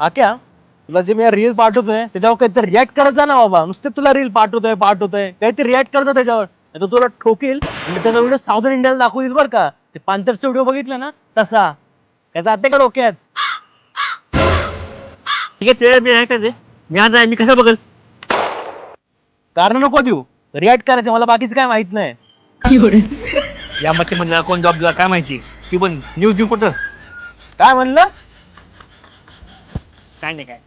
आक्या तुला जे मी रील पाठवतोय त्याच्यावर काहीतरी रिॲक्ट करत जा ना बाबा. नुसते तुला रील पाठवतोय पाठवतोय. काहीतरी रिॲक्ट करत त्याच्यावर. तर तुला ठोकील आणि त्याचा व्हिडिओ साऊथ इंडियाला दाखवतील बरं का. ते पांचरचा व्हिडिओ बघितला ना तसा. त्याचा आता का डोक्यात? ठीक आहे तुला मी काय मी आज आहे मी कसं बघल? कारण नको देऊ. रिॲक्ट करायचं मला बाकीचं काय माहीत नाही. या मध्ये म्हणलं कोण जॉब दिला काय माहिती? ती पण न्यूज देऊ कुठं? काय म्हणलं? काय नाही काय.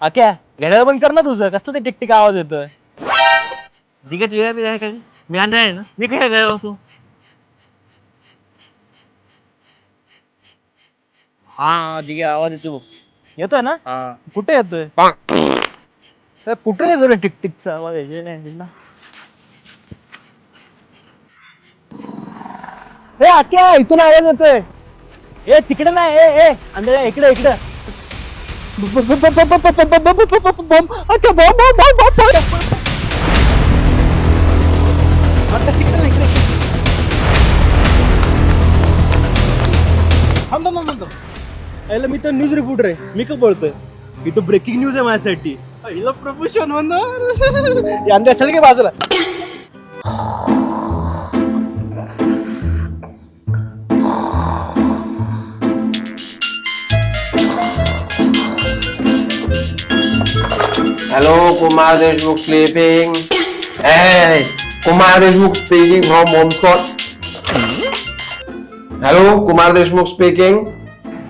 आक्या घड्याळ बंद कर ना तुझं. कसलं ते टिकटिक आवाज येतोय? ठीक आहे तुला मी काय काय मी आज आहे ना. मी काय काय असू? हा आहे आवाज येतो बघ. येतोय ना? हा. कुठे येतोय? तर कुठे येतो रे टिकटिकचा आवाज? नाही ना हे आक्या इथून आवाज येतोय ए तिकडे नाही ए ए अंधळ्या इकडे इकडे थांब, थांब, थांब, याला मी तर न्यूज रिपोर्टर आहे मी का बोलतोय तर ब्रेकिंग न्यूज आहे माझ्यासाठी पहिलं प्रमोशन म्हणून अंधे असेल की बाजूला Hello, Kumar Deshmukh sleeping. Hey, Kumar Deshmukh speaking from Home Squad. Hello, Kumar Deshmukh speaking.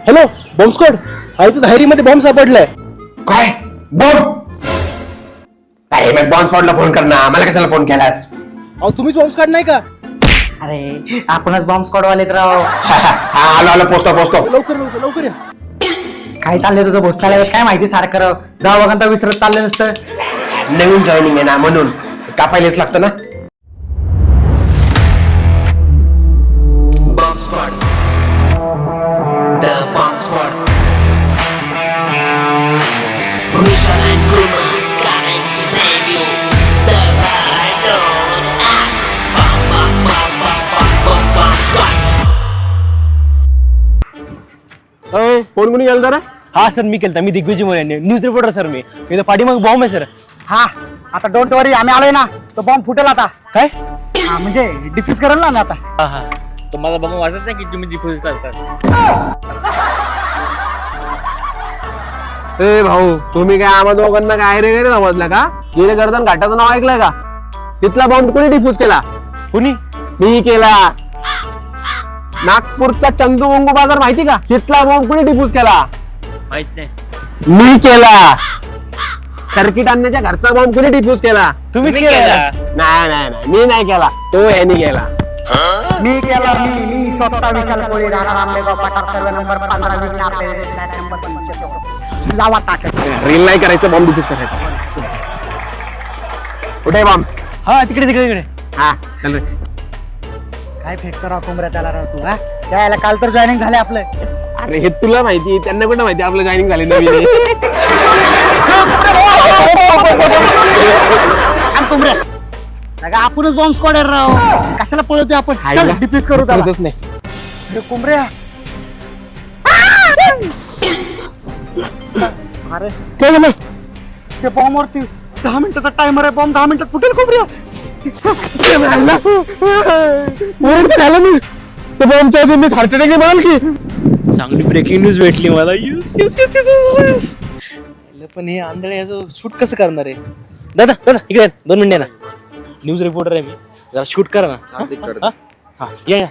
Hello bomb squad हा इथं धायरीमध्ये बॉम्ब सापडलाय. काय? बॉम्ब अरे मग बॉम्ब स्पॉटला फोन कर ना मला कशाला फोन केलास? अहो तुम्हीच बॉम्ब स्क्वॉड नाही का? अरे आपणच बॉम्ब स्क्वॉड वालेत राव. हा आलो आलो पोचतो पोचतो. लवकर लवकर लवकर या. काय चाललंय तुझं भोसला काय माहिती सारखं जाव बघा विसरत चाललं नसतं. नवीन जॉईनिंग आहे ना म्हणून. कापायलाच लागतं ना. फोन कुणी गेला जरा? हा सर मी केलता. मी Digvijay More news reporter sir मी. इथं पाठीमाग बॉम्ब आहे सर. हा आता डोंट वरी आम्ही आलोय ना. तो बॉम्ब फुटेल आता. काय? हा, म्हणजे डिफ्यूज करेल ना आम्ही आता. हा हा. तुम्हाला बघून वाटत नाही की तुम्ही डिफोज करतात ए भाऊ तुम्ही काय आम्हा दोघांना काय रे रे समजलं का? गेले गर्दन घाटाचं नाव ऐकलंय का? तिथला बॉम्ब कोणी डिफ्यूज केला? कुणी? मी केला. नागपूरचा चंदू बंगू बाजार माहिती का? तिथला बॉम्ब कोणी डिफ्यूज केला? माहीत नाही. मी केला. सर्किट आणण्याच्या घरचा बॉम्ब कोणी डिफ्यूज केला? तुम्ही केला. केला. नाही नाही नाही. मी नाही केला. तो ह्यानी केला. मी केला मी मी स्वतः विशाल कोळी राहणार आंबेगाव पठार सर्व नंबर पंधरा आपले फ्लॅट नंबर. लावा टाकत रील नाही करायचं बॉम्ब डिफ्यूज करायचा. कुठे बॉम्ब हा तिकडे तिकडे तिकडे. हा. चल रे. काय फेकतो राव कोंबड्या त्याला राव तू हा? त्याला काल तर जॉईनिंग झाले आपलं. अरे हे तुला माहिती त्यांना कुठं माहिती आपलं जॉईनिंग झाली नवीन अगं आपणच बॉम्ब स्क्वॉड राव. कशाला पळतोय आपण? चल डिफ्यूज करू त्याला. नाही अरे कोंबड्या अरे ते बॉम्ब वरती दहा मिनिटाचा टायमर आहे बॉम्ब दहा मिनिटात फुटेल कोंबड्या झालं मी ते बॉम्बच्या आधी मी हार्ट अटॅक म्हणाल की चांगली ब्रेकिंग न्यूज भेटली मला येस येस येस येस पण हे आंधळे याचं शूट कसं करणार आहे? दादा दादा इकडे. दोन मिनिटे ना. न्यूज रिपोर्टर आहे मी. जरा शूट करा ना. हा? हा या या.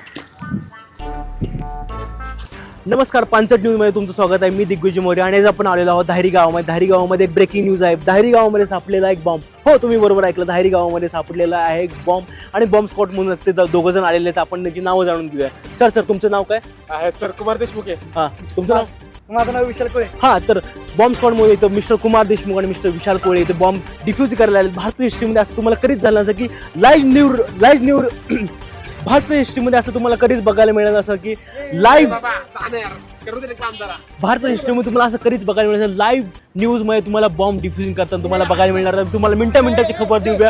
नमस्कार पांचट न्यूजमध्ये तुमचं स्वागत आहे. मी दिग्विजय मोरे आणि आज आपण आलेलो आहोत धारी गावामध्ये धारी गावामध्ये एक ब्रेकिंग न्यूज आहे. धारी गावामध्ये सापडलेला एक बॉम्ब हो तुम्ही बरोबर ऐकलं. धारी गावामध्ये सापडलेला आहे एक बॉम्ब आणि बॉम्ब स्पॉट म्हणून ते दोघं जण आलेले आहेत. आपण त्याची नावं जाणून घेऊया. सर सर तुमचं नाव काय? आहे सर कुमार देशमुख आहे. हा तुमचं नाव? माझं नाव विशाल कोळे. हा तर बॉम्ब स्क्वॉडमुळे इथं मिस्टर कुमार देशमुख आणि मिस्टर विशाल कोळे इथे बॉम्ब डिफ्यूज करायला आले भारतीय हिस्ट्रीमध्ये असं तुम्हाला कधीच झालं नसं की लाईव्ह न्यूर लाईव्ह न्यूर भारतीय हिस्ट्रीमध्ये असं तुम्हाला कधीच बघायला मिळालं असं की लाईव्ह भारतीय हिस्ट्रीमध्ये तुम्हाला असं कधीच बघायला मिळालं लाईव्ह न्यूजमध्ये तुम्हाला बॉम्ब डिफ्युजिंग करताना तुम्हाला बघायला मिळणार. तुम्हाला मिनिटा मिनिटाची खबर देऊया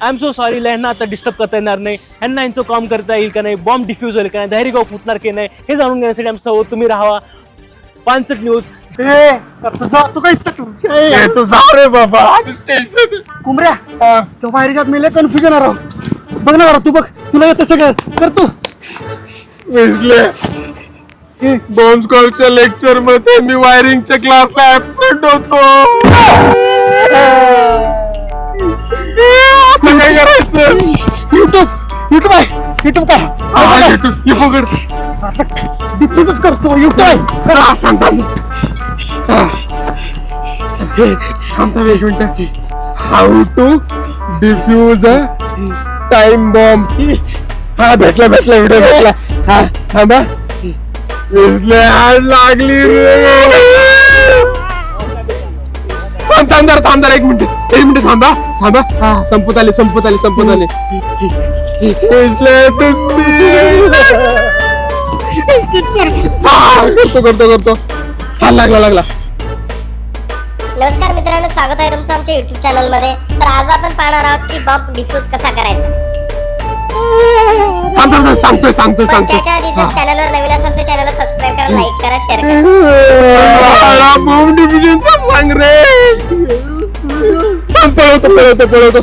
आय एम सो सॉरी ह्यांना आता डिस्टर्ब करता येणार नाही. ह्यांना यांचं काम करता येईल का नाही? बॉम्ब डिफ्यूज होईल का नाही? गाव फुटणार की नाही? हे जाणून घेण्यासाठी आमच्यासोबत तुम्ही राहा. पानसट न्यूज तू काय तू? जा रे बाबा. कुमऱ्या तो बाहेर मेले कन्फ्युजन राव बघ ना बरं, तू बघ. तुला येतं सगळं. कर तू. बॉम्ब स्कॉडच्या लेक्चरमध्ये मी वायरिंगच्या क्लासला ऍबसेंट होतो. आता काय करायचं? युट्यूब युट्यूब आहे. युट्यूब काय? हा, YouTube, पकड. आता डिफ्युजच करतो. युट्यूब आहे. हा, थांब, थांब. हा. हे, थांब थांब एक minute. How to defuse time bomb हा भेटला भेटला व्हिडिओ भेटला. हा थांबा. विजले लागली रे. थांब थांब जरा थांब जरा एक मिनिट एक मिनिट थांबा. थांबा. हा संपत आली संपत आली संपत आली. विजले हा करतो करतो करतो. हा लागला लागला. नमस्कार मित्रांनो स्वागत आहे तुमचं आमच्या युट्यूब चॅनलमध्ये. तर आज आपण पाहणार आहोत की बॉम्ब डिफ्यूज कसा करायचा. थांब थांब सांगतोय सांगतोय पण सांगतोय. त्याच्या आधी जर चॅनलवर नवीन असेल तर चॅनलला सबस्क्राईब करा लाईक करा शेअर करा. सांग रे. थांब, पळवतो पळवतो पळवतो.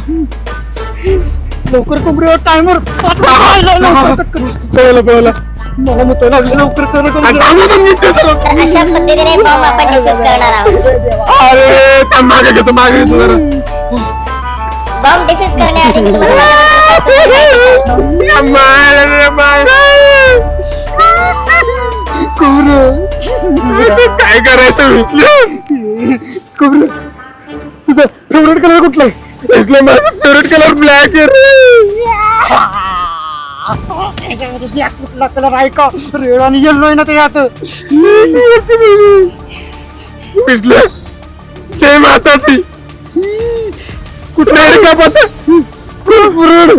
लवकर टायमर. पळवलं पळवलं. मला मत लागलं लवकर कर आणि कुमऱ्या. थांब ना, थांब, मिनिटं जरा. तर अशा पद्धतीने बॉम्ब आपण डिफ्यूज करणार आहोत. अरे थांब मागे घेतो मागे घेतो जरा. बॉम्ब डिफ्यूज करण्याआधी मी तुम्हाला माझ्याबद्दल रे, मायला. काय करायचं विसलं कोबर तुझा फेवरेट कलर कुठला आहे विसलं माझं फेवरेट कलर ब्लॅक आहे रे कुठला कलर आहे का रेड आणि येल्लो आहे ना ते त्याच्यात विसलं जय माता ती कुठे का पता पुरड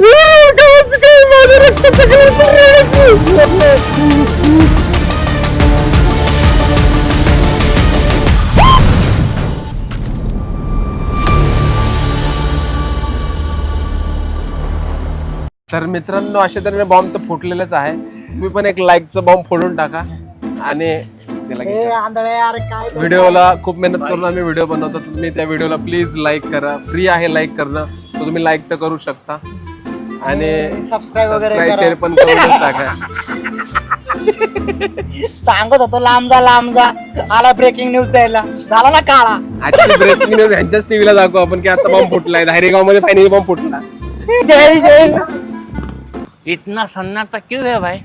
गावाचं काय माझं रक्ताचं कलर पुरडच. तर मित्रांनो अशा तऱ्हेने बॉम्ब तर फुटलेलेच आहे. तुम्ही पण एक लाईकचा बॉम्ब फोडून टाका. आणि आंधळे यार काय व्हिडिओला खूप मेहनत करून आम्ही व्हिडिओ बनवतो तर तुम्ही त्या व्हिडिओला प्लीज लाईक करा. फ्री आहे लाईक करणं तर तुम्ही लाईक तर करू शकता. आणि सबस्क्राईब वगैरे करा. शेअर पण टाका. सांगत होतो लांब जा लांब जा. आला ब्रेकिंग न्यूज द्यायला. झाला ना काळा. आजची ब्रेकिंग न्यूज ह्यांच्याच टीव्हीला दाखवू आपण की आता बॉम्ब फुटलाय. धायरेगावमध्ये फायनली बॉम्ब फुटला. जय जय इतना सन्नाटा क्यों है भाई?